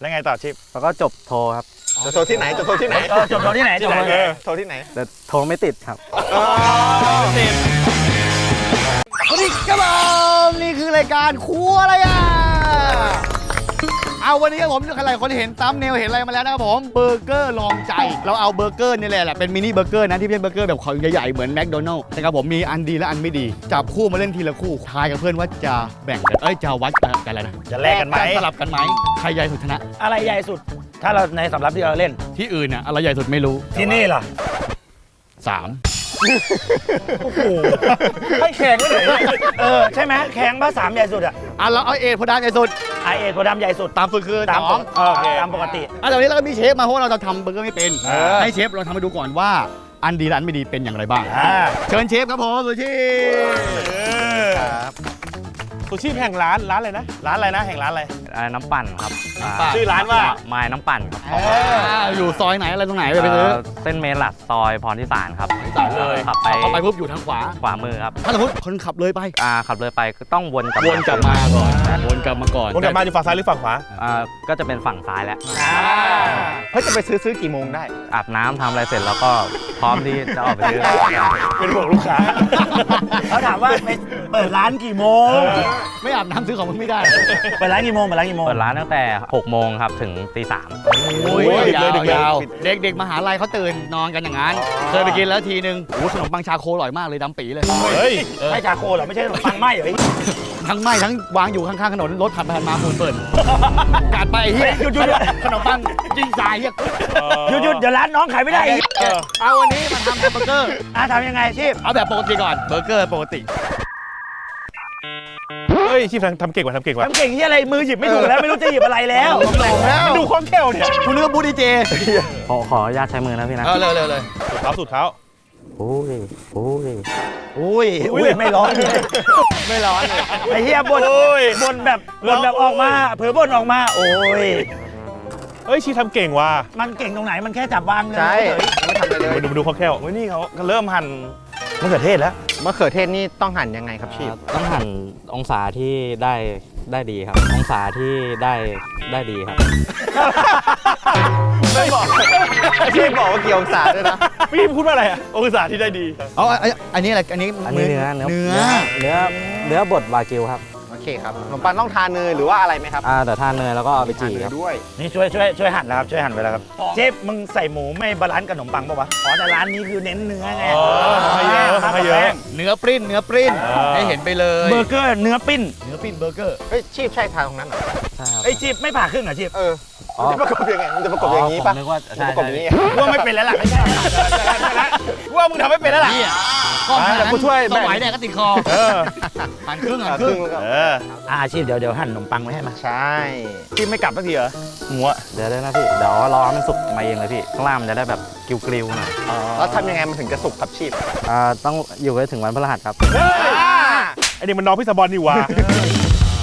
แล้วไงต่อชิปแล้วก็จบโทรครับ จะโทรที่ไหนจะโทรที่ไหนเออจบตอนที่ไหนจบตอนที่ไหนโทรที่ไหน แต่โทรไม่ติดครับ สวัสดีครับผมนี่คือรายการครัวอะไรอะ เอาวันนี้ครับผมหลายคนเห็นตัมเนลเห็นอะไรมาแล้วนะครับผมเบอร์เกอร์ลองใจ เราเอาเบอร์เกอร์นี่แหละเป็นมินิเบอร์เกอร์นะที่เป็นเบอร์เกอร์แบบของใหญ่ๆเหมือนแมคโดนัลล์นะครับผมมีอันดีและอันไม่ดี จับคู่มาเล่นทีละคู่ทายกับเพื่อนว่าจะแบ่งกันเอ้ยจะวัดกันอะไรนะจะแลกกันไหมสลับกันไหมใครใหญ่สุดชนะ อะไรใหญ่สุด ถ้าเราในสำรับที่เราเล่น ที่อื่นน่ะอะไรใหญ่สุดไม่รู้ที่นี่ล่ะสาม ให้แข่งไม่เลยเออใช่ไหมแข่งภาษามใหญ่สุดอะอะเราเอาเอทพอดามใหญ่สุดไอเอ็ดโพดำใหญ่สุดตามสุดคือตามสองเออตามปกติ อะแต่วันนี้เราก็มีเชฟมาเพราะว่าเราจะทำเบอร์เกอร์ไม่เป็นเออให้เชฟลองทำมาดูก่อนว่า อันดีและอันไม่ดีเป็นอย่างไรบ้าง อ่าเชิญเชฟครับผมสุชีสุชีพแห่งร้านร้านเลยนะร้านอะไรนะแห่งร้านอะไร อ่าน้ำปั่นครับาชื่อร้านว่าไม้น้ำปั่นครับอ่าอยู่ซอยไหนอะไรตรงไหนไปไปซื้อเอ่อเส้นเมลัดซอยพรทิสารครับสายเลยขับไปเข้าไปปุ๊บอยู่ทางขวาขวามือครับถ้าสมมติคนขับเลยไปอ่าขับเลยไปก็ต้องวนกลับวนกลับมาก่อนวนกลับมาก่อนวนกลับมาอยู่ฝั่งซ้ายหรือฝั่งขวาอ่าก็จะเป็นฝั่งซ้ายแล้วเฮ้ยจะไปซื้อซื้อกี่โมงได้ อาบน้ำทำอะไรเสร็จแล้วก็พร้อมที่จะออกไปซื้อเป็นห่วงลูกค้าเขาถามว่าไปเปิดร้านกี่โมง ไม่อาบน้ำซื้อของมึงไม่ได้ เปิดร้านกี่โมงเปิดร้านกี่โมงเปิดร้านตั้งแต่6โมงครับถึงตีสาม โอ้ยโอ้ยยาวดึกเลยยาวปิดเด็กๆมหาลัยเขาตื่นนอนกันอย่างนั้น เคยไปกินแล้วทีนึงโอ้โหขนมปังชาโคอร่อยมากเลยดำปีเลย เฮ้ยใช่ชาโคเหรอ ไม่ใช่ขนมปังไหมเหรอทั้งไหม้ทั้งวางอยู่ข้างๆถนนรถผ่านไปผ่านมาฝุ่นเปิดการไปเฮียหยุดหยุดขนมปังยิงสายเฮียหยุดหยุดเดี๋ยวร้านน้องขายไม่ได้อีกเออเอาวันนี้มาทำแฮมเบอร์เกอร์อะทำยังไงชีพเอาแบบปกติก่อนเบอร์เกอร์ปกติเฮ้ ยชีพทำทำเก่งกว่าทำเก่งกว่า ทำเก่งที่อะไรมือหยิบไม่ถูกแล้วไม่รู้จะหยิบอะไรแล้วมันดูคล่องแคล่วเนี่ยคุณนึกว่าบูดีเจขอขออนุญาตใช้มือนะพี่นะเออเร็วเร็วเลยสุดเท้าสุดเท้าโอ้ยโอ้ยอุ้ยอุ้ยไม่ร้อนเลยไม่ร้อนเลยไอ้เหี้ยบนบนแบบบนแบบออกมา เผลอบนออกมา โอ้ยเฮ้ยชีพทำเก่งว่ะมันเก่งตรงไหนมันแค่จับวางเลยใช่ไม่ทำอะไรเลยมันดูมันดูคล่องแคล่วโอ้ยนี่เขาเริ่มหั่น มะเขือเทศแล้วมะเขือเทศนี่ต้องหั่นยังไงครับชีพต้องหั่นองศาที่ได้ได้ดีครับ องศาที่ได้ได้ดีครับ ไม่บอกชีพบอกว่าเกี่ยวองศาด้วยนะพี่พูดว่าอะไรอะองศาที่ได้ดี เอาอันอันนี้อะไร อันนี้อันนี้เนื้อเนื้อเนื้อเนื้อเนื้อบดวากิวครับโอ เคครับขนมปังต้องทานเนยหรือว่าอะไรไหมครับอ่าแต่ถ้าเนยแล้วก็เอาไปทานจี่เนยครับ ด้วย นี่ช่วยช่วยช่วยหั่นแล้วครับช่วยหั่นไปแล้วครับเชฟมึงใส่หมูไม่บาลานซ์กับขนมปังป่าวะอ๋อแต่ร้านนี้คือเน้นเนื้อไงอ๋อให้เยอะให้เยอะ เนื้อปริ้นเนื้อปริ้นอ่าให้เห็นไปเลย เบอร์เกอร์เนื้อปิ้นเนื้อปริ้นเบอร์เกอร์เฮ้ยชีพใช่ทานตรงนั้นเหรอใช่ครับไอ้ยชีพไม่ผ่าครึ่งเหรอชีพเอออ๋อมันจะประกบยังไงมันจะประกบอย่างนี้ปะผมนึกว่ามันใช่จะประกบอย่างนี้ว่าไม่เป็นแล้วล่ะไม่ใช่ว่ามึงทำไม่เป็นแล้วล่ะก็อ่าเดี๋ยวกูช่วยสแบ่งมัยเนี่ยก็ติดคอเออหันครึ่งหัอะนคครึ่รึ่งงแล้วก็เอออ่าชีพเดี๋ยวเดี๋ยวหั่นขนมปังไว้ให้มาใช่ชีพไม่กลับสักทีเหรอหมูอะเดี๋ยวได้นะพี่ เดี๋ยวรอให้มันสุกมาเองเลยพี่ ข้างล่างมันจะได้แบบกริวๆหน่อยแล้วทำยังไงมันถึงจะสุกครับชีพอ่าต้องอยู่ไว้ถึงวันพฤหัสครับ ไอ้นี่มันน้องพี่สะบอลนี่หว่า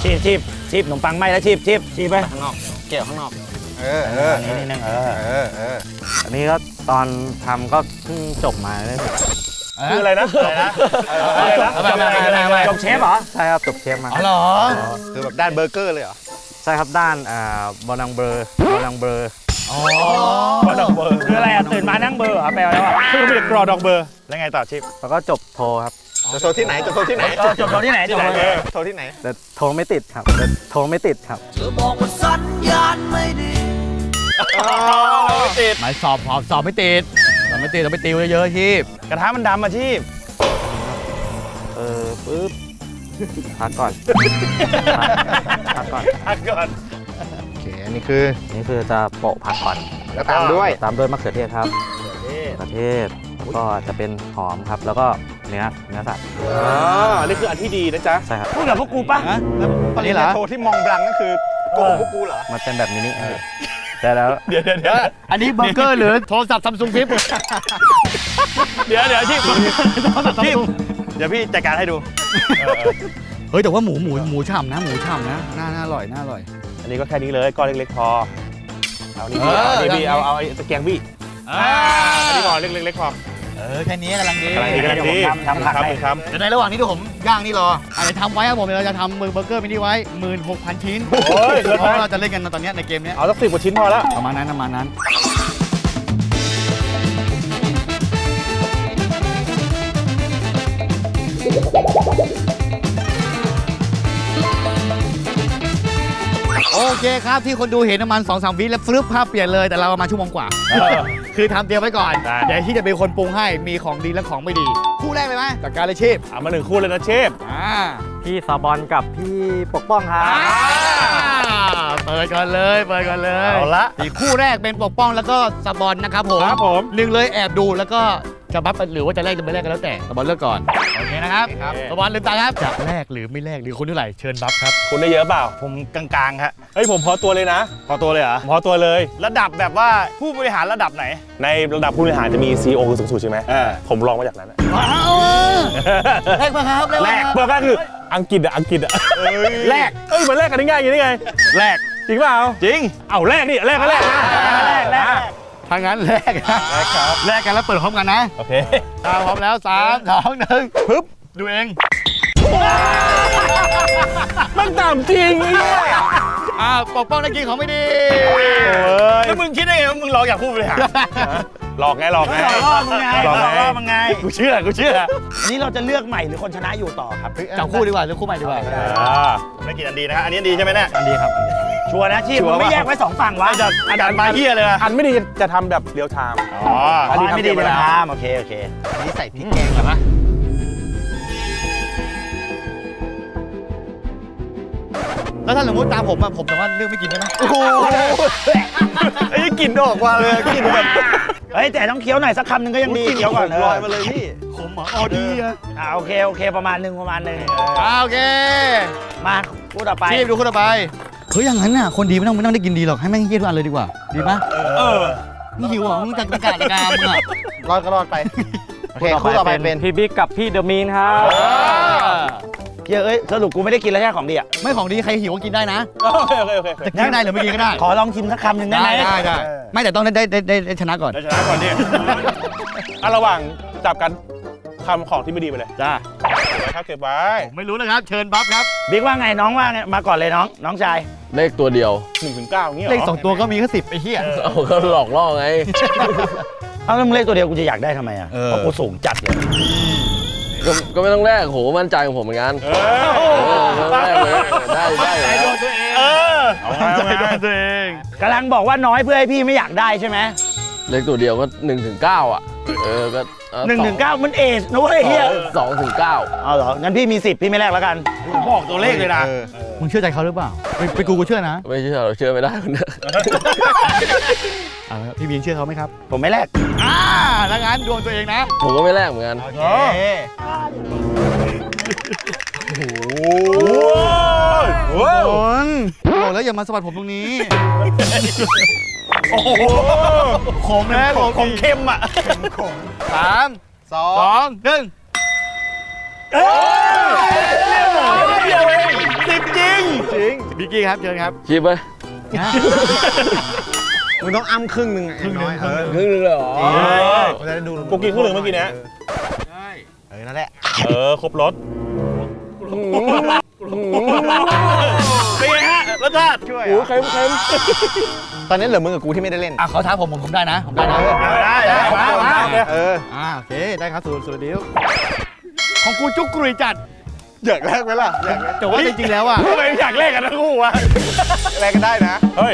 ชีพชีพชีพขนมปังไหมแล้วชีพชีพชีพไปข้างนอกเกี่ยวข้างนอกเออเออนี่นี่นึงเออเออเอออันนี้ก็ตอนทำก็เพิ่งจบมาได้พี่คืออะไรนะอะไรนะอะไรนะเอาไปเอาไปเอาไปเอาไปจบเชฟเหรอใช่ครับจบเชฟมาอ๋อเหรอคือแบบด้านเบอร์เกอร์เลยเหรอใช่ครับด้านอ่าบอนังเบอร์บอนังเบอร์กรอดอกเบอร์คืออะไรอะตื่นมานั่งเบอร์เหรอแปลว่าอะไรวะคือมันเป็นกรอดอกเบอร์แล้วไงต่อชีพแล้วก็จบโทรครับ จะโทรที่ไหนจะโทรที่ไหนเออจบตอนที่ไหนจบตอนที่ไหนเออโทรที่ไหน แต่โทรไม่ติดครับแต่โทรไม่ติดครับติดหมายสอบสอบสอบไม่ติดสอบไม่ติดเราไปติวเยอะๆที่กระทะมันดำมาชีพ เออปึ๊บพักก่อนพักก่อนพักก่อน โอเคอันนี้คือนี่คือจะโปะผักก่อน แล้วตามด้วย ตามด้วยมะเขือเทศครับมะเขือเทศแล้วก็จะเป็นหอมครับ แล้วก็ เนื้อเนื้อสัตว์อ๋อนี่คืออันที่ดีนะจ๊ะ ใช่ครับ พูดกับพวกกูปะฮะแล้วตอนนี้เหรอโทรที่มองบลังนั่นคือโกหกพวกกูเหรอ มันเป็นแบบมินิครับแต่แล้วเดี๋ยวเดี๋ยวเดี๋ยวอันนี้เบอร์เกอร์หรือโทรศัพท์ซัมซุงฟิปเดี๋ยวเดี๋ยวชีพชีพเดี๋ยวพี่จัดการให้ดู เฮ้ยแต่ว่าหมูหมูหมูฉ่ำนะหมูฉ่ำนะน่าน่าอร่อยน่าอร่อย อันนี้ก็แค่นี้เลยก้อนเล็กๆพอ เอานี่บี้เออเอานี่บี้ได้เอาเอาไอ้ตะแกรงบี้อ่าอันนี้พอเล็กๆพอ เออแค่นี้กำลังดีกำลังดีกำลังดีทำทำผักครับให้ครับ เดี๋ยวในระหว่างนี้ที่ผมย่างนี่รออาจจะทำไว้ครับผมเดี๋ยวเราจะทำเบอร์เกอร์มินิไว้16,000ชิ้นโอ้ยเกินเพไปราะเราจะเล่นกันตอนเนี้ยในเกมเนี้ยเอาสักสิบกว่าชิ้นพอแล้วประมาณนั้นประมาณนั้นโอเคครับที่คนดูเห็นประมาณ2อสวิแล้วฟลึบภาพเปลี่ยนเลยแต่เราประมาณชั่วโมงกว่า คือทำเตรียมไว้ก่อน ได้ เดี๋ยวที่จะเป็นคนปรุงให้มีของดีและของไม่ดี คู่แรกเลยไหมจากการเลยชีพเอามาหนึ่งคู่เลยนะเชฟ อ่าพี่ซาบอนกับพี่ปกป้องครับอ่าเปิดก่อนเลยเปิดก่อนเลยเอาละอีกคู่แรกเป็นปกป้องแล้วก็สบอนนะครับผมครับผม หนึ่งเลยแอบดูแล้วก็ จะบัฟหรือว่าจะแลกหรือไม่แลกก็แล้วแต่สบอนเลือกก่อนโอเคนะครับสบอนลืมตาครับจะแลกหรือไม่แลกหรือคุณเท่าไหร่เชิญบัฟครับคุณได้เยอะเปล่า ผมกลางๆครับเฮ้ยผมพอตัวเลยนะ พอตัวเลยเหรอพอตัวเลย ระดับแบบว่าผู้บริหารระดับไหน ในระดับผู้บริหารจะมี CEO คือสูงสุดใช่ไหมเออผมลองมาจากนั้นอะว้าวแลกมาครับแลกแรมากครับ เบอร์แรกคืออังกฤษอะอังกฤษอะแรกเอ้ยมันแรกกันได้ง่ายอย่างนี้ได้ไง แรก จริงเปล่า จริง เอาแรกนี่แรกก็แรกนะแรกแรก ถ้างั้นแลกนะแรกครับแลกกันแล้วเปิดพร้อมกันนะโอเคถ้าพร้อมแล้วสามสองหนึ่งปึ๊บดูเองมันต่ำจริงไอ้เนี่ยอ่าปกป้องได้กินของไม่ดีโอ้ยแล้วมึงคิดได้ไงว่ามึงรออยากผู้บริหารหลอกไงหลอกไงหลอกล่อมึงไงหลอกหลอกไงล่อมึงไงกูเชื่อกูเชื่ออันนี้เราจะเลือกใหม่หรือคนชนะอยู่ต่อครับจับคู่ดีกว่าหรือคู่ใหม่ดีกว่าอ่าไม่กินอันดีนะฮะอันนี้อันดีใช่ไหมเนี่ยอันดีครับ ชัวร์นะชีพชัวร์มึงไม่ว่าแยกไว้สองฝั่งวะอาจารย์มาเฮียเลยอะอันไม่ดีจะทำแบบเรียวไทม์อ๋ออันนี้ไม่ดีเลยนะโอเคโอเคอันนี้ใส่พริกแกงเหรอปะแล้วถ้าสมมติตามผมอะผมสามารถเลือกไม่กินได้ไหมโอ้โหไอ้กลิ่นออกมาเลยกลิ่นแบบเฮ้ยแต่ต้องเคี้ยวหน่อยสักคำหนึ่งก็ยังดีกลิ่นเคี้ยวก่อนขมลอยมาเลยพี่ขมเหรออ๋อดีอะอ่าโอเคโอเคประมาณหนึ่งประมาณหนึ่งอ่าโอเคมาพูดต่อไปชีพดูคนต่อไป เฮ้ยอย่างนั้นน่ะคนดีไม่ต้องไม่ต้องได้กินดีหรอกให้แม่งเยี่ยทุกอันเลยดีกว่า ดีปะเออมึงหิวเหรอมึงจะประกาศรายการมึงอะรอดก็รอดไป โอเคคู่ต่อไปเป็นพี่บิ๊กกับพี่เดอะมีนครับเหี้ยเอ้ยสรุปกูไม่ได้กินแล้วใช่ของดีอะไม่ของดีใครหิวก็กินได้นะโอเคโอเคโอเคจะกินได้หรือไม่กินก็ได้ ขอลองชิมสักคำหนึ่งได้ไหมได้ได้ไม่แต่ต้องได้ได้ได้ได้ได้ชนะก่อนได้ชนะก่อนดิอะระหว่างจับกัน ทำของที่ไม่ดีไปเลยจ้าเก็บไว้ครับเก็บไว้ ผมไม่รู้นะครับ เชิญบัฟครับ บิ๊กว่าไงน้องว่าไงมาก่อนเลยน้องน้องชาย เลขตัวเดียวหนึ่งถึงเก้าอย่างเงี้ยหรเลขสองตัวก็มีแค่สิบไอ้เหี้ย เอาก็หลอกล่อไง เอาแล้วมึงเลขตัวเดียวกูจะอยากได้ทำไมอะเออ เพราะกูสูงจัดเลยก็ก็ไม่ต้องแลกโหมั่นใจของผมเหมือนกันเอเอออไม่ต้องแลกเลยได้ได้อยู่แล้วเออเอาไงเอาไงตัวเองกำลังบอกว่าน้อยเพื่อให้พี่ไม่อยากได้ใช่ไหมเลขตัวเดียวก็1นถึงเอะ เออก็เอาหนึ่งถึงเก้ามันเอชนะเว้ยเฮียสองถึงเก้าเอาเหรอ งั้นพี่มีสิทธิ์พี่ไม่แลกแล้วกัน บอกตัวเลขเลยนะ มึงเชื่อใจเขาหรือเปล่าเป็นเป็นกูกูเชื่อนะไม่เชื่อเราเชื่อไม่ได้คนเนี้ยเอาละครับพี่บีนเชื่อเขาไหมครับผมไม่แลกอ่าถ้างั้นดวงตัวเองนะผมก็ไม่แลกเหมือนกันโอเคโอ้ยโอ้ยบอกแล้วอย่ามาสะบัดผมตรงนี้ โอ้โหขมนะขมของเค็มอะสามสอสองหนึ่งเดียวเองสิบจริงจริงบิกกี้ครับเชิญครับคิดไปมึงต้องอ้ำครึ่งหนึ่งครึ่งน้อยเออครึ่งนึงเลยเหรอจะได้ดูกูกินครึ่งหนึ่งเมื่อกี้เนี้ยเออนั่นแหละเออครบรสเป็นไงฮะรสชาติช่วยโอ้เค็มเค็ม ตอนนี้เหลือมึงกับกูที่ไม่ได้เล่น อะเขาท้าผมผมผมได้นะผมได้นะได้ได้มามาเอออ่าโอเคได้ครับสูตรสูตรเดียวของกูจุกกรุยจัดอยากแลกไหมล่ะอยากแลกแต่ว่าจริงๆแล้วอะทำไมอยากแลกกันทั้งคู่วะแลกกันได้นะ เฮ้ย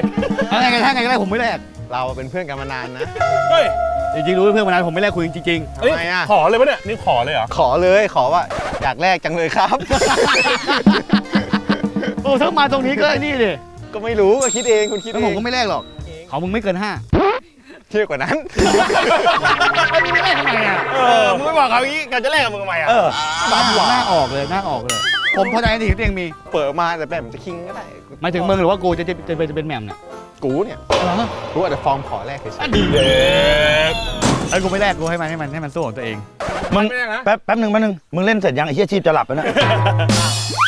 อะไรกันถ้าไงก็ได้ผมไม่แลกเราเป็นเพื่อนกันมานานนะ เฮ้ยจริงๆรู้เพื่อนมานานผมไม่แลกคุยจริงเฮ้ยทำไมอะขอเลยปะเนี่ยนี่ขอเลยเหรอขอเลยขอว่าอยากแลกจังเลยครับๆโอ้ถ้ามาตรงนี้ก็ไอ้นี่ดิ ก็ไม่รู้ก็คิดเองคุณคิดแล้เอวผมงก็ไม่แลกหรอกของมึงไม่เกินห้าเที่ยวกว่านั้น ไอ้มึงไม่แลกทำไมอะเออมึงไม่บอกเขาอย่างนี้กันจะแลกกับมึงทำไมอะเออ หน้าหน้าออกเลยหน้าออกเลย ผมพอใจในสิ่งที่ตัวเองมีเปิดมาแต่แบบจะคิงก็ได้หมายถึงมึงหรือว่ากูจะจะจะเป็นจะเป็นแหม่มเนี่ยกูเนี่ยกูอาจจะฟอร์มขอแลกเฉยอะดีเด็กไอ้กูไม่แลกกูให้มันให้มันให้มันสู้ของตัวเองมึงไม่ได้นะแป๊บแป๊บหนึ่งแป๊บหนึ่งมึงเล่นเสร็จยังไอ้เหี้ยชีพจะหลับแล้วนะ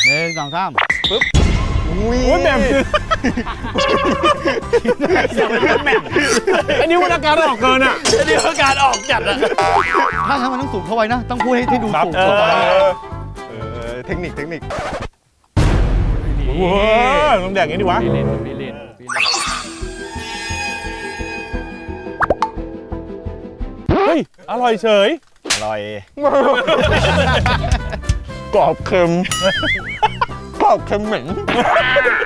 หนึ่งสองสามๆ อุ้ยโอ้ยแหม่มคือไอ้นี่นิ้วอาการออกเกินอะเดี๋ยวการออกจัดอะถ้าทางมันต้องสูงเข้าไว้นะ ต้องพูดให้ให้ดูครับสูงเอเข้าไว้อเออเทคนิคเทคนิคโอ้โหต้องแดกอย่างนี้ดิวะเฮ้ย อร่อยเฉย อร่อยกรอบเค็ม กรอบเค็มเหม็น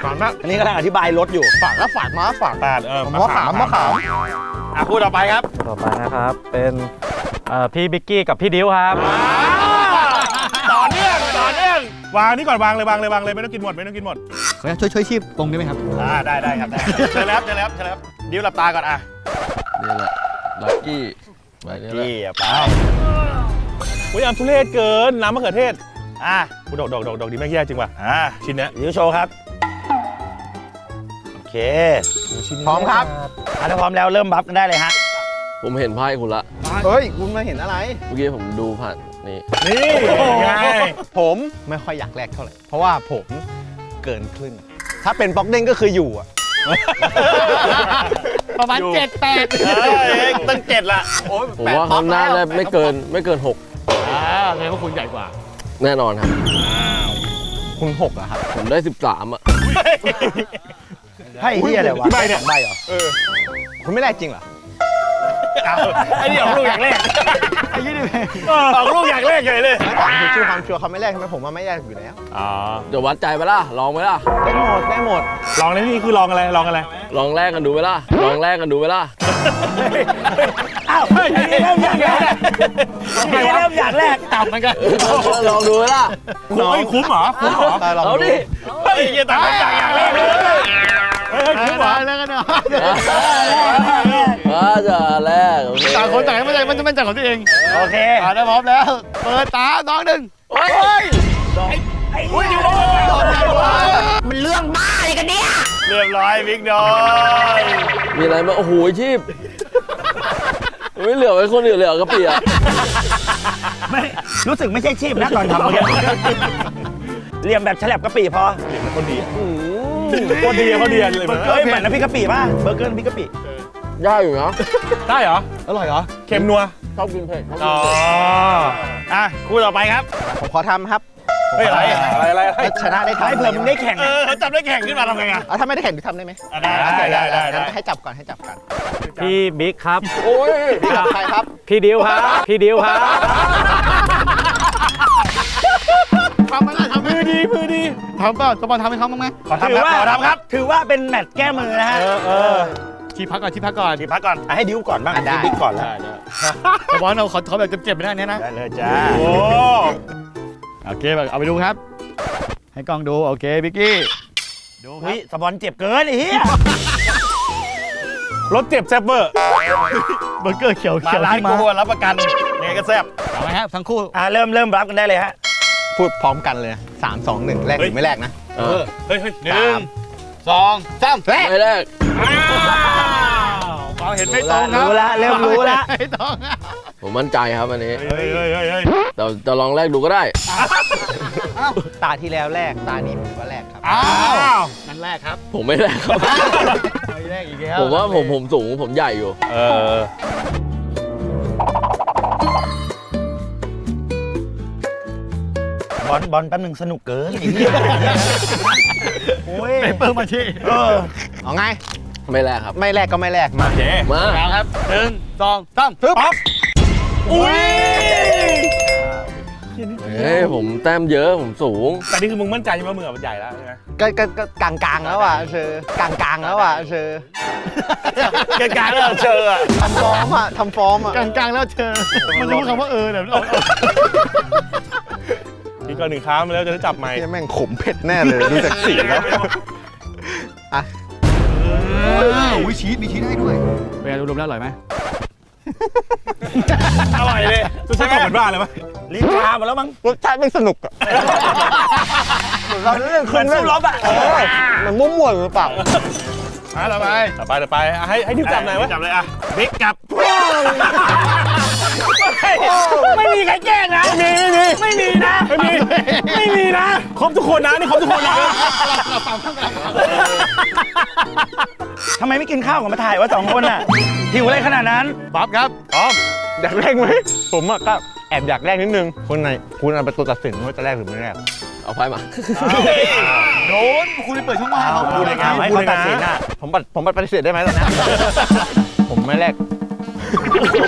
ฝากนะอันนี้กำลังอธิบายรถอยู่ ฝากนะฝากมาฝากปาดเออมะขามมะขามอะพูดต่อไปครับต่อไปนะครับ เป็นเอ่อพี่บิ๊กกี้กับพี่ดิวครับ ต่อเนื่องต่อเนื่องวางนี่ก่อนวางเลยวางเลยวางเลยไม่ต้องกินหมดไม่ต้องกินหมดขออนุญาตช่วยช่วยชีพตรงได้ไหมครับอ่าได้ได้ครับได้เชิญแล้วเชิญแล้วเชิญแล้วดิวหลับตาก่อนอะนี่แหละลักกี้ใบนี้แหละพี่อะไปอุ้ยอัมทุเรศเกินน้ำมะเขือเทศอะ กูดอกดอกดอกดอกดีแม่งแย่จริงว่ะอ่าชิ้นเนี้ยดิวโชว์ครับ โอเคพร้อมครับ อะถ้าพร้อมแล้วเริ่มบัฟกันได้เลยฮะ ผมเห็นไพ่คุณละเฮ้ย คุณมาเห็นอะไร เมื่อกี้ผมดูผ่านนี่นี่ไงผมไม่ค่อยอยากแลกเท่าไหร่ เพราะว่าผมเกินครึ่ง ถ้าเป็นบล็อกเด้งก็คืออยู่อะประมาณอยู่เจ็ดแปดเอ้ยตั้งเจ็ดละ ผมว่าเขาน่าจะไม่เกินไม่เกินอ่าแสดงว่าคุณใหญ่กว่า6 แน่นอนครับคุณหกอะครับผมได้ 13อะให้เฮียอะไรวะกี่ใบเนี่ยใบเหรอคุณไม่แลกจริงเหรออ้าวไอ้นี่ออกลูกอย่างแรกไอ้ยี่นี่ออกลูกอย่างแรกเลยเลยคือชื่อความชัวร์เขาไม่แลกใช่ไหมผมว่าไม่แลกอยู่แล้วอ๋อเดี๋ยววัดใจไปล่ะลองไปล่ะได้หมดได้หมดลองในนี่คือลองอะไรลองอะไรลองแลกกันดูไปล่ะลองแลกกันดูไปล่ะ อ้าวไอ้นี่เริ่มอยากแรกไอ้นี่เริ่มอยากแรกต่ำเหมือนกันลองดูไปล่ะคุ้มเฮ้ยคุ้มเหรอคุ้มเหรอเออลองเอาดูดิเฮ้ยเหี้ยต่างคนต่างอย่างแรกเลยเฮ้ยเฮ้ยคุ้มเหรอแล้วกันเนาะว่าจะแลกโอเคต่างคนต่างไม่ใจมันจะมั่นใจของตัวเองโอเคอ่าได้พร้อมแล้ว เปิดตาน้องหนึ่งโอ้ยไอ้นี่โดนใหญ่กว่ามันเรื่องบ้าอะไรกันเนี่ยเรียบร้อยบิ๊กดอยมีอะไรมาโอ้โหชีพ ไม่เหลือไว้คนอื่นเลยเหรอกระเปียกไม่รู้สึกไม่ใช่ชีพนะตอนทำเมื่อกี้เรียมแบบฉลับกะปิพอคนดีคนดีคนดีเลยเบอร์เกอร์เหมือนน้ำพริกกะปิป่ะเบอร์เกอร์น้ำพริกกะปิยากอยู่นะได้เหรอ อร่อยเหรอ เค็มนัว ชอบกินเผ็ดชอบกิอ๋นอเผ็ด อะ คู่ต่อไปครับ ผมขอทำครับ เฮ้ยอะไรอะไรอะไรอะไรชนะได้ทำให้เผื่อมึงได้แข่งเออเขาจับได้แข่งขึ้นมาทำไงอะเอาถ้าไม่ได้แข่งดูทำได้ไหมได้ได้ได้ได้ได้งั้นให้จับก่อนให้จับก่อนพี่บิ๊กครับโอ้ยพี่กับใครครับ พี่ดิวครับพี่ดิวครับทำไหมล่ะทำไหมมือดีมือดีทำเปล่าตะบอลทำให้เขาบ้างไหมขอถืทำอครับว่าขอทำครับ ถือว่าเป็นแมตช์แก้มือนะฮะเออเออที่พักก่อนที่พักก่อนดีพักก่อนอะให้ดิวก่อนบ้างอะได้ให้บิ๊กก่อนแล้วตะบอลเราขอขอแบบเจ็บๆไปได้เนี้ยนะได้เลยจ้าโอ้ โอเคแบบเอาไปดูครับ ให้กล้องดูโอเคบิกกี้ดูครัอุ้บยสปอนเจ็บเกินไอ้เหี้ยรถเจ็บแซ่บเบอร์เบอร์เกอร์เขียวมาเขียวร้านที่กูมารับประกันไงก็แซ่บเอาไหมครับทั้งคู่อะเริ่มเริ่มรับกันได้เลยฮะพูดพร้อมกันเลยสามสองหนึ่งแลกหรือไม่แลกนะ เออเฮ้ยเฮ้ยหนึ่งสองสามแรกไม่แรกความเห็นไม่ตรงครับรู้ละเริ่มรู้ละ ไม่ตรงอะ ผมมั่นใจครับอันนี้เฮ้ยเฮ้ยเฮ้ยเฮ้ยแต่จะลองแลกดูก็ได้ ตาที่แล้วแลกตานี้ผมก็แลกครับอ้าอ้าววนั่นแรกครับผมไม่แลกครับไม่แรกอีกแล้วผมว่าผมผมสูงผมใหญ่อยู่ เออบอลบอลแป๊บหนึงสนุกเกินไอ้เหี้ยโอ้ยเปเปอร์มาที่เออเอาไง ไม่แลกครับ ไม่แลกก็ไม่แลกมาโอเคมาเอาครับหนึ่งสองสามปึ๊บปั๊บ อุ้ยเฮ้ยผมแต้มเยอะผมสูง แต่นี่คือมึงมั่นใจใช่ไหมมือมันใหญ่แล้วใช่ไหมก็ก็ก็กลางกลางๆแล้วอะเชอกลางกลางๆแล้วอะเชอกลางๆแล้วเชออะทำฟอร์มอะทำฟอร์มอะกลางๆแล้วเธอ มันรู้คำว่าเออเดี๋ยวเราพี่ก็หนึ่งค้ามแล้วจะได้จับไมค์เหี้ยแม่งขมเผ็ดแน่เลยดูจากสีแล้วอะ อุ้ยชีสมีชีสให้ด้วยเป็นไงรวมๆแล้วอร่อยไหม อร่อยเลยจะใช้กล่องเหมือนบ้าเลยไหมลิ้นชาหมดแล้วมั้งรสชาติไม่สนุกอะเราเรื่องเหมือนสู้รบอะเออมันมุ่วๆหรือเปล่ามาต่อไปต่อไปต่อไปอะให้ให้ดิวจับหน่อยวะจับเลยอะบิ๊กจับไม่มีใครแกล้งนะไม่มีไม่มีไม่มีนะไม่มีไม่มีนะครบทุกคนนะนี่ครบทุกคนนะ ทำไมไม่กินข้าวกับมาถ่ายวะสองคนน่ะหิวอะไรขนาดนั้น ป๊อปครับอ๋ออยากแลกไหม ผมอะก็แอบอยากแลกนิดนึงคนไหนคุณเอาเป็นตัวตัดสินว่าจะแลกหรือไม่แลกเอาไพ่มาโดนคุณไปเปิดช่องว่างเขาพูดเลยครับให้เขาตัดสินอะผมปัดผมปัดปฏิเสธได้ไหมตอนนี้ผมไม่แลก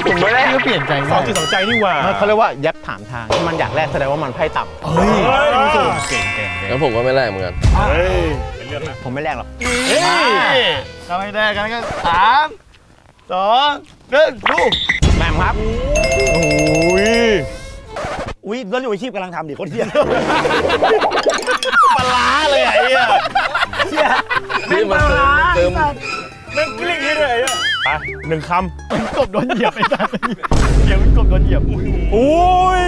ผมไม่แลกก็เปลี่ยนใจสองจิตสองใจนี่หว่ามันเขาเรียกว่ายับถามทางถ้ามันอยากแลกแสดงว่ามันไพ่ต่เฮ้ยเก่งเก่งงั้นผมก็ไม่แลกเหมือนกัน เฮ้ยำผมไม่แลกหรอกทำไมได้กันก็สามสองหนึ่งดูแหม่มครับโอ้ยอุ้ยรถอยู่อาชีพกำลังทำดิคนเที่ยปลาร้าเลยอะไอ้เหี้ยเที่ยที่มันเติมเติมนั่งกลิ้งนี่เลยอะไปหนึ่งคกบโดนเหยียบไอ้สัสเดี๋ยวมันกบโดนเหยียบำอุ้ย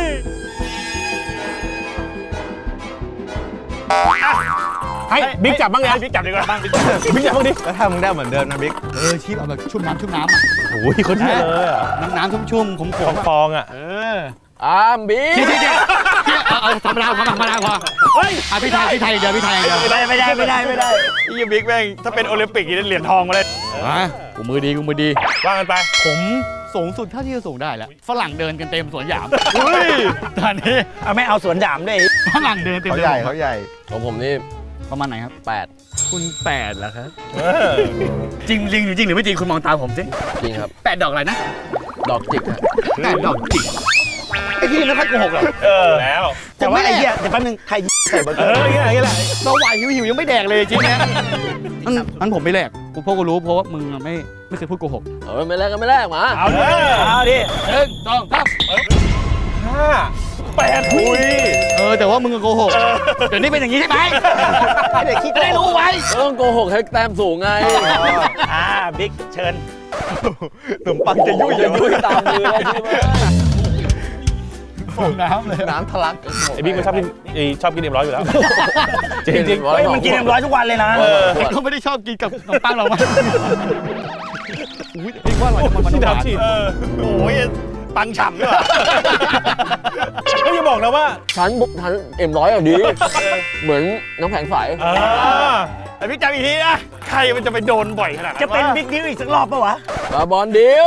ให้บิ๊กจับบ้างไงบิ๊กจับดีกว่าบิ๊กจับบ้างดิแล้วถ้ามึงได้เหมือนเดิมนะบิ๊กเออชีพเอาแบบชุ่มน้ำชุ่มน้ำอะโอ้ยคนเที่ยเลยอะน้ำน้ำชุ่มชุ่มๆขมขฟองมฟองอะเอออามบีที่ที่ที่เอาเอาธรรมดาพอธรรมดาพอเฮ้ยอะพี่ไทยพี่ไทยเดียวพี่ไทยเดียวไม่ได้ไม่ได้ไม่ได้ไม่ได้ยี่บิ๊กแม่งถ้าเป็นโอลิมปิกนี่เหรียญทองมาเลยมากูมือดีกูมือดีว่ากันไป ผมสูงสุดเท่าที่จะสูงได้แล้วฝรั่งเดินกันเต็มสวนหยามเฮ้ยตอนนี้เอาไม่เอาสวนหยามด้วยฝรั่งเดินเต็มเขาเลยใหญ่เขาใหญ่ของผมนี่ ประมาณไหนครับแปดคุณแปดเหรอครับเออจริงจริงหรือจริงหรือไม่จริงคุณมองตาผมสิจริงครับ แปดดอกอะไรนะดอกจิกฮะแปดดอกจริงไอ้ที่ไม่ค่อยโกหกหรอกเออแล้วแต่ว่าไอ้เหี้ยเดี๋ยวแป๊บนึงใครใส่เบอร์เกเออร์ออย่างเงี้ยอย่างเงี้ยแหละเราไหวหิวหิวยังไม่แดกเลยจริงนะมันมันผมไม่แหลกกูเพราะกูรู้เพราะว่ามึงอะไม่ไม่เคยพูดโกหกเอาไม่แลกก็ไม่แลกมาเอาดิเอาดิหนึ่งสองสามห้า แปดอุ้ยเออแต่ว่ามึงอะโกหกเดี๋ยวนี้เป็นอย่างนี้ใช่ไหมเด็กขี้จะได้รู้ไว้เออโกหกให้แต้มสูงไงอ่าบิ๊กเชิญขนมปังจะยุ่ยจะยุ่ยตามมือแล้วใช่ไหมฟองน้ำเลยน้ำทะลักไอ้บิ๊กมันชอบกินไอ้ชอบกินเอ็มร้อยอยู่แล้วจริงจริงเฮ้ยมันกินเอ็มร้อยทุกวันเลยนะเออเขาไม่ได้ชอบกินกับขนมปังหรอกมั้งอุ้ยพี่ว่าอร่อยจังมันมันที่หวานดำฉีดโอ้ย ปังฉ่ำด้วยว่ะก็อย่าบอกนะว่าฉันบุกฉันเอ็มร้อยอะดี เหมือนน้ำแข็งใสอ่าแต่พี่จำอีกทีนะใครมันจะไปโดนบ่อยขนาดนั้นจะเป็นบิ๊กดิวอีกสักรอบปะวะบาบอลดิว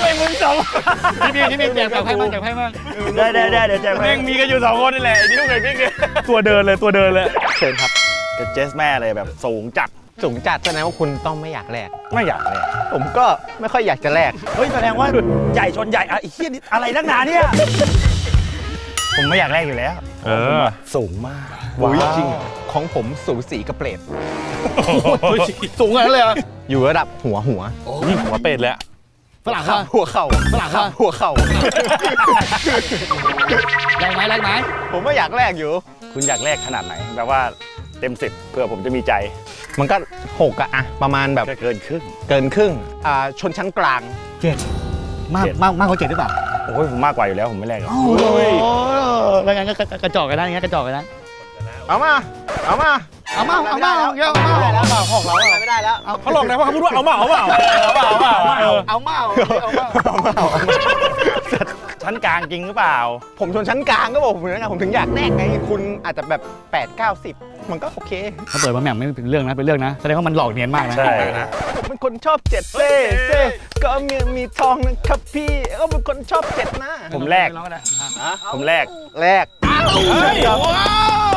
ไปมึงสองที่มีที่มีแจกจากไพ่มั่งแจกไพ่มั่งได้ได้ได้เดี๋ยวแจกไปแม่งมีกันอยู่สองคนนี่แหละไอ้ดิวกับบิ๊กเนี่ยตัวเดินเลยตัวเดินเลยเชิญครับกับเจสแม่เลยแบบสูงจัด สูงจัดแสดงว่าคุณต้องไม่อยากแลกไม่อยากเลยผมก็ไม่ค่อยอยากจะแลกเฮ้ยแสดงว่าใหญ่ชนใหญ่อะไอ้เหี้ยนี่อะไรนักหนาเนี่ยผมไม่อยากแรกอยู่แล้ว เออ สูงมากว้าวจริงของผมสูสีกับเปรตสูงขนาดนั้นเลยเหรออยู่ระดับหัวหัวหัวเป็ดเลยอะฝรั่งค่ะหัวเข่าฝรั่งค่ะหัวเข่าแรงไหมแรงไหมผมก็อยากแลกอยู่ คุณอยากแรกขนาดไหนแบบว่าเต็มสิบเพื่อผมจะมีใจ มันก็หกอะอะประมาณแบบแค่เกินครึ่ง เกินครึ่งอ่าชนชั้นกลางมากเจ็ด มากมากกว่าเจ็ดหรือเปล่าโอ้ยผมมากกว่าอยู่แล้วผมไม่แรกหรอกโอ้โหแล้วงั้นก็กระจอกกันได้งั้นกระจอกกันได้เอามา เอามาเอามาเอามาเอาเยอะเอามาได้แล้วเปล่าหกเราอะไรไม่ได้แล้วเขาหลอกนะว่าเขาพูดว่าเอาเปล่าเอาเปล่าเอาเปล่าเอาเปล่าเออเอามาเอามา ชั้นกลางจริงหรือเปล่า ผมชนชั้นกลางก็บอกผมนะผมถึงอยากแลกไงคุณอาจจะแบบ8 9 10มันก็โอเค ถ้าเปิดมาแหม่มไม่เป็นเรื่องนะเป็นเรื่องนะแสดงว่ามันหลอกเนียนมากนะใช่ผมเป็นคนชอบเจ็ดเซ่เซ่ก็มีมีทองนะครับพี่ก็เป็นคนชอบเจ็ดนะผมแรก ผมแรกแลก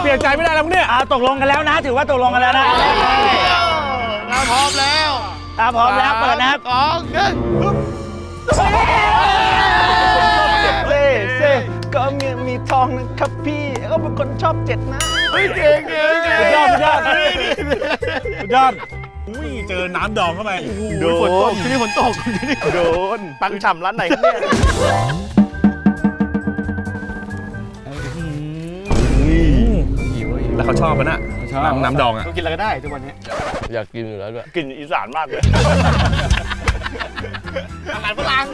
เปลี่ยนใจไม่ได้แล้วมึงเนี่ยอ่าตกลงกันแล้วนะ ถือว่าตกลงกันแล้วนะเราพร้อมแล้วอ่าพร้อมแล้วเปิดนะครับสองหนึ่ง ทองนะครับพี่ก็เป็นคนชอบเจ็ดนะเฮ้ยเก่งเก่งเก่งสุดยอดสุดยอดสุดยอดอุ้ยเจอน้ำดองเข้าไปโดนฝนตกที่นี่ฝนตกที่นี่โดนปังฉ่ำร้านไหนครับเนี่ยแล้วเขาชอบมันอะน้ำน้ำดองอะเขากินอะไรก็ได้ทุกวันนี้ อยากกินอยู่แล้วด้วยกลิ่นอีสานมากเลยอาหารฝรั่ง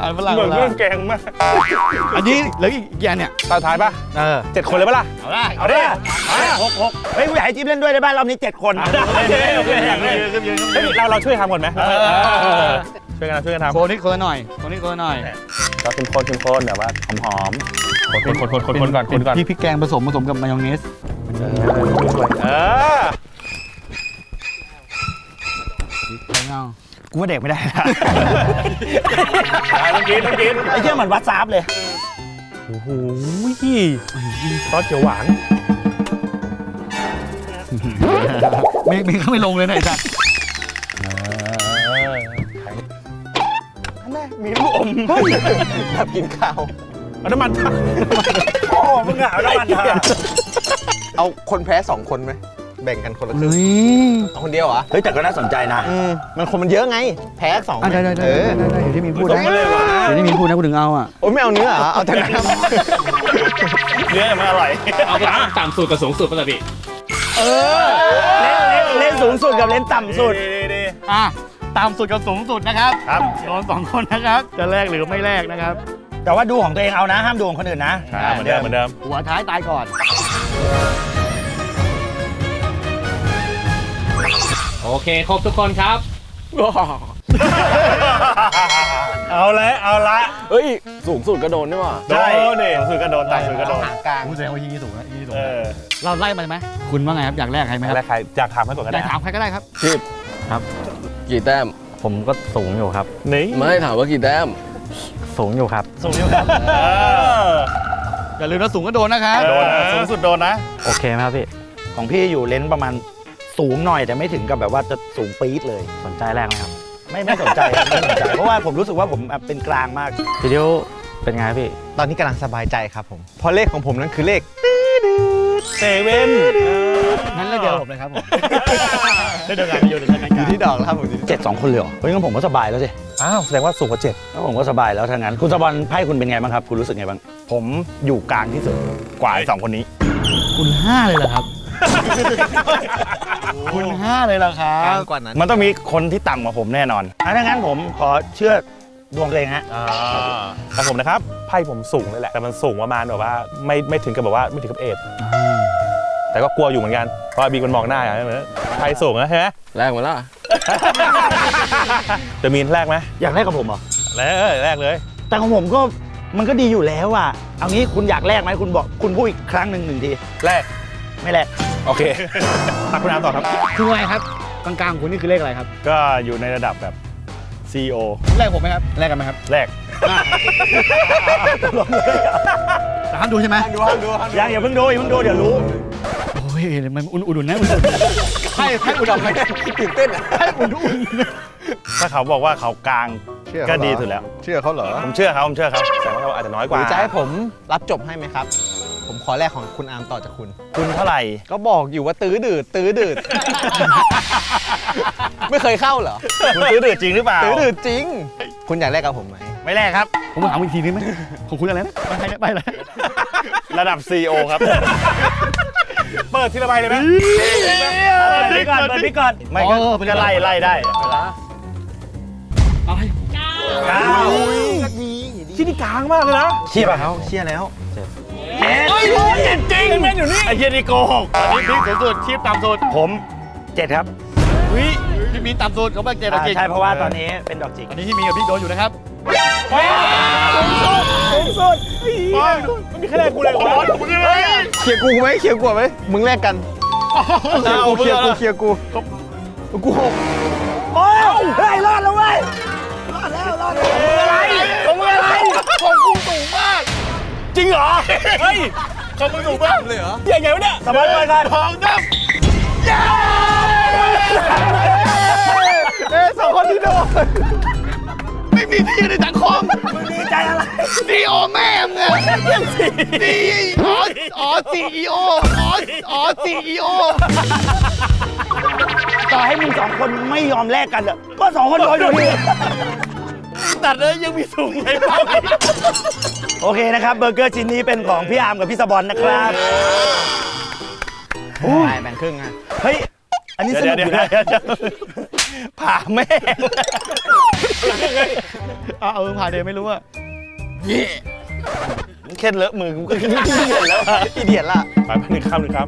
อ่านฝรั่งเหมือนฝเครื่รั่องงแกงมากอันนี้เหลืออีกอย่างเนี่ยตาท้ายปะเออเจ็ดคนเลยปะล่ะเอาได้เอาดิหกหกเฮ้ยกูอยากให้จิ๊บเล่นด้วยได้บ้านรอบนี้เจ็ดคนโอเคโอเคอยากเล่นเฮ้ยเราเราช่วยทำก่อนไหมช่วยกันช่วยกันทำโคนนี้คนละหน่อยโคนนี้คนละหน่อยก็เข้มข้นเข้มข้นแบบว่าหอมๆคนคนคนคนคนก่อนคนก่อนพี่พริกแกงผสมผสมกับมายองเนสเออกู ว่าเด็กไม่ได้นะ ต้องกินต้องกินไอ้เหี้ยเหมือนวัดซาบเลย โอ้โหซอสเขียวหวาน ไม่ไม่เข้าไม่ลงเลยนะไอ้สัสมีลูกอมแบบกินข้าวเอาน้ำมันโอ้มึงอะเอาน้ำมันทาเอาคนแพ้สองคนไหม แบ่งกันคนละครึ่งเฮ้ยเอาคนเดียวเหรอเฮ้ยแต่ก็น่าสนใจนะ อืมมันคนมันเยอะไง แพ้สองอะได้ได้ได้เออได้ได้เดี๋ยวที่มีพูดต้อนะงเลยวะเดี๋ยวที่มีพูดนะกูถึงเอาอะโอ้ยไม่เอาเนื้อเหรอเอาแต่น้ำเนื้อมันอร่อยเอาไปต่ำสุดกับสูงสุดป่ะพี่เล่นเล่นเล่นสูงสุดกับเล่นต่ำสุดดีอะตามสุดกับสูงสุดนะครับครับโดนสองคนนะครับ จะแลกหรือไม่แลกนะครับ แต่ว่าดูของตัวเองเอานะ ห้ามดูของคนอื่นนะครับเหมือนเดิมเหมือนเดิมหัวท้ายตายก่อน โอเค ครบทุกคนครับ เอาละเอาละเฮ้ย สูงสุดก็โดนนี่หว่าโดนนี่สุดกระโดนต่ำสุดกระโดนหางกลางกูแสดงว่ายีสูงนะยีสูงเออเราไล่ไปไหมคุณว่าไงครับ อยากแลกใครไหมครับอะไรใครอยากถามให้ก่อนก็อได้ยากถามใครก็ได้ครับ กี่แต้ม ผมก็สูงอยู่ครับ นี่ไม่ถามว่ากี่แต้ม สูงอยู่ครับ สูงอยู่ครับเอออย่าลืมนะสูงก็โดนนะครับ โดนนะสูงสุดโดนนะ โอเคไหมครับพี่ ของพี่อยู่เลนส์ประมาณ สูงหน่อยแต่ไม่ถึงกับแบบว่าจะสูงปี๊ดเลย สนใจแรกไหมครับไม่ไม่สนใจครับไม่สนใจเพราะว่าผมรู้สึกว่าผมเป็นกลางมากทีเดียวเป็นไงครับพี่ ตอนนี้กำลังสบายใจครับผมเพราะเลขของผมนั้นคือเลขเซเว่นนั้นเลขเดียวผมเลยครับผมได้เดียวกันอยู่ในกันอยู่ที่ดอกแล้วครับผมอยู่ที่เจ็ดสองคนเลยเหรอเฮ้ยงั้นผมก็สบายแล้วสิอ้าวแสดงว่าสูงกว่าเจ็ดแล้วผมก็สบายแล้วถ้างั้นคุณสบอลไพ่คุณเป็นไงบ้างครับ คุณรู้สึกไงบ้าง ผมอยู่กลางที่สุดกว่าไอ้สองคนนี้ คุณห้าเลยเหรอครับ คุณห้าเลยเหรอครักลางบกว่านั้นมันต้องมีคนที่ต่ำกว่าผมแน่นอนอะถ้างั้นผมขอเชื่อดวงตัวเองฮะแต่ผมนะครับไพ่ผมสูงเลยแหละแต่มันสูงประมาณแบบว่าไม่ไม่ถึงกับแบบว่าไม่ถึงกับเอทแต่ก็กลัวอยู่เหมือนกันเพราะว่าบิ๊กมันมองหน้าอะเหมือนไพ่สูงนะใช่ไหมแรกมาละจะมีนแรกไหมอยากแลกกับผมเหรอ แรกแรกเลย แต่ของผมก็มันก็ดีอยู่แล้วอะ เอางี้คุณอยากแลกไหมคุณบอกคุณพูดอีกครั้งหนึ่งหนึ่งที แรก ไม่แลกโอเคตักคุณน้ำต่อครับ คืออะไรครับกลางๆของคุณนี่คือเลขอะไรครับก็อยู่ในระดับแบบ CEO แลกผมไหมครับแลกกันไหมครับแรกแต่ห้ามดูใช่ไหมดูห้ามดูห้ามดูยังอย่าเพิ่งดูอย่าเพิ่งดูเดี๋ยวรู้ โอ้ยมันอุ่นๆนะอุ่นให้ให้อุดมไปตื่นเต้นอะถ้าเขาบอกว่าเขากลางเชื่อก็เขาเหรอดีสุดแล้ว เชื่อเขาเหรอผมเชื่อเขาผมเชื่อเขาแต่ว่าเขาอาจจะน้อยหกว่ารือจะให้ผมรับจบให้ไหมครับผม ขอแรกของคุณอาร์มต่อจากคุณ คุณเท่าไหร่ ก็บอกอยู่ว่าตื้อดืดตื้อดืด ไม่เคยเข้าเหรอ คุณซื้อดืดจริงหรือเปล่า ตื้อดืดจริง คุณอยากแลกกับผมไหม ไม่แรกครับๆผมถามอีกทีนึงไหมของคุณอะไรนะไปไหนไปเลยระดับ CEO ครับ เปิดทีละใบเลยไหมเปิดพี่ก่อนเปิดพี่ก่อน ไม่ก็ก็ไล่ไล่ได้เอาให้เก้าที่นี่กลางมากเลยนะชี้ป่ะแล้วเชื่อแล้ว เจ็ดเจ็ดจริงแม่นอยู่นี่ไอ้เหี้ยนี่โกหกอันนี้พีคสูงสุดชีพต่ำสุดผมเจ็ดครับวิพี่มีต่ำสุดเขาแบ่งเจ็ดอ่ากับเจ็ดใช่เพราะว่าตอนนี้เป็นดอกจิกอันนี้ที่มีกับพี่โดนอยู่นะครับสูงสุดมันมีคะแนนกูเลยวะเคลียร์กูไหมเคลียร์กูไหมมึงแลกกันเคลียร์กูเคลียร์กูเคลียร์กูกูหกโอ้ยเฮ้ยรอดแล้วเว้ยรอดแล้วรอดแล้วอะไรของมึงอะไรของกูสูงมาก จริงเหรอ เฮ้ยของมึงสูงมากเลยเหรอยังไงวะเนี่ยสบายไปกันทองดำเอ้ยสองคนที่โดนไม่มีที่ในสังคมมึงดีใจอะไรซีโอแม่มึงอะซีอ๋ออ๋อซีอีโออ๋ออ๋อซีอีโอต่อให้มึงสองคนไม่ยอมแลกกันเหรอก็สองคนโดนอยู่ดี ตัดเลยยังมีสูงไงบ้างโอเคนะครับ เบอร์เกอร์ชิ้นนี้เป็นของพี่อาร์มกับพี่สบอลนะครับได้แบ่งครึ่งอะเฮ้ย อันนี้สเดี๋นุยวกเดี๋อยวยู่เดี๋นะยวผ่าแม่เอาเอาผ่านเดินไม่รู้อะเค็ดเลอะมือกูก็ขี้เกียจแล้วอะอีเดียดละไปไปหนึ่งคำหนึ่งค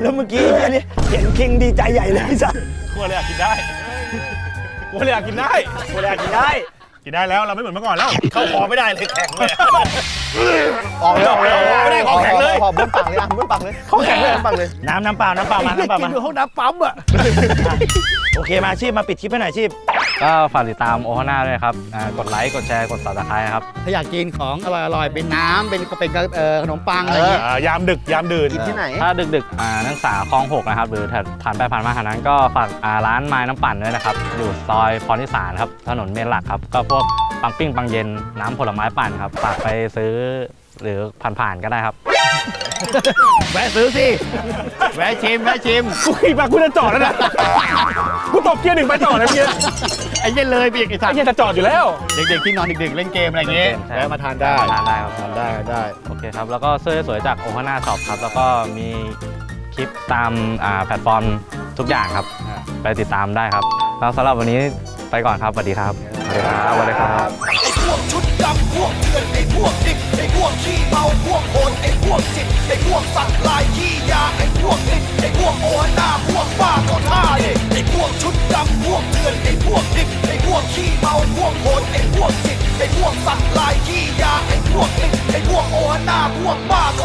แล้วเมื่อกี้ไอ้เนี่ยเห็นคิงดีใจใหญ่เลยพี่สัสำกูเลยอยากกินได้กูเลยอยากกินได้กูเลยกินได้ กินได้แล้วเราไม่เหมือนเมื่อก่อนแล้ว เข้าคอไม่ได้เลยแข็งเลยออกเลยออกเลยออกเลยไม่ได้ของแข็งเลยพอเบิ้ลปากเลยอะเบิ้ลปากเลยเขาแข็งเลยเบิ้ลปากเลยน้ำน้ำเปล่าน้ำเปล่ามาน้ำเปล่ากิมานอยู่ห้องน้ำปั๊มอะโอเคมาชีพมาปิดคลิปให้หน่อยชีพก็ฝากติดตามโอฮาน่าด้วยครับอ่ากดไลค์กดแชร์กด subscribe ครับถ้าอยากกินของอร่อยๆเป็นน้ำเป็นเป็นเอ่อขนมปังอะไรอย่างงี้อ่ายามดึกยามดื่นกินที่ไหนถ้าดึกๆอ่านักศึกษาคลองหกนะครับหรือถ้าผ่านไปผ่านมาหานั้นก็ฝากอ่าร้านไม้น้ำปั่นด้วยนะครับอยู่ซอยพรนิสารครับถนนเมนหลักครับก็พวกปังปิ้งปังเย็นน้ำผลไม้ปั่นครับฝากไปซื้อหรือผ่านๆก็ได้ครับแวะซื้อสิแวะชิมแวะชิมกูขี่มากูจะจอดแล้วนะกูตบเกียร์หนึ่งไปจอดแล้วเกียร์ไอ้เหี้ย็นเลยไปอีกไอ้สัไอ้ตว์เกียร์จะจอดอยู่แล้ว เด็กๆที่นอนดึกๆเล่นเกมอะไรอย่างงี้ใช่แวะมาทานได้ทานได้ครับทานได้ได้โอเคครับ แล้วก็เสื้อสวยๆจากโอฮาน่าช็อปครับ แล้วก็มีคลิปตามอ่าแพลตฟอร์มทุกอย่างครับ ไปติดตามได้ครับแล้วสำหรับวันนี้ ไปก่อนครับสวัสดีครับสวัสดีครับสวัสดีครับไอ้พวกชุดดำพวกเถื่อนไอ้พวกดิบไอ้พวกขี้เมาพวกโหดไอ้พวกจิตไอ้พวกสัตว์ลายขี้ยาไอ้พวกติดไอ้พวกโอหน้าพวกบ้าก็ท่าดิไอ้พวกชุดดำพวกเถื่อนไอ้พวกดิบไอ้พวกขี้เมาพวกโหดไอ้พวกจิตไอ้พวกสัตว์ลายขี้ยาไอ้พวกติดไอ้พวกโอหน้าพวกบ้าก็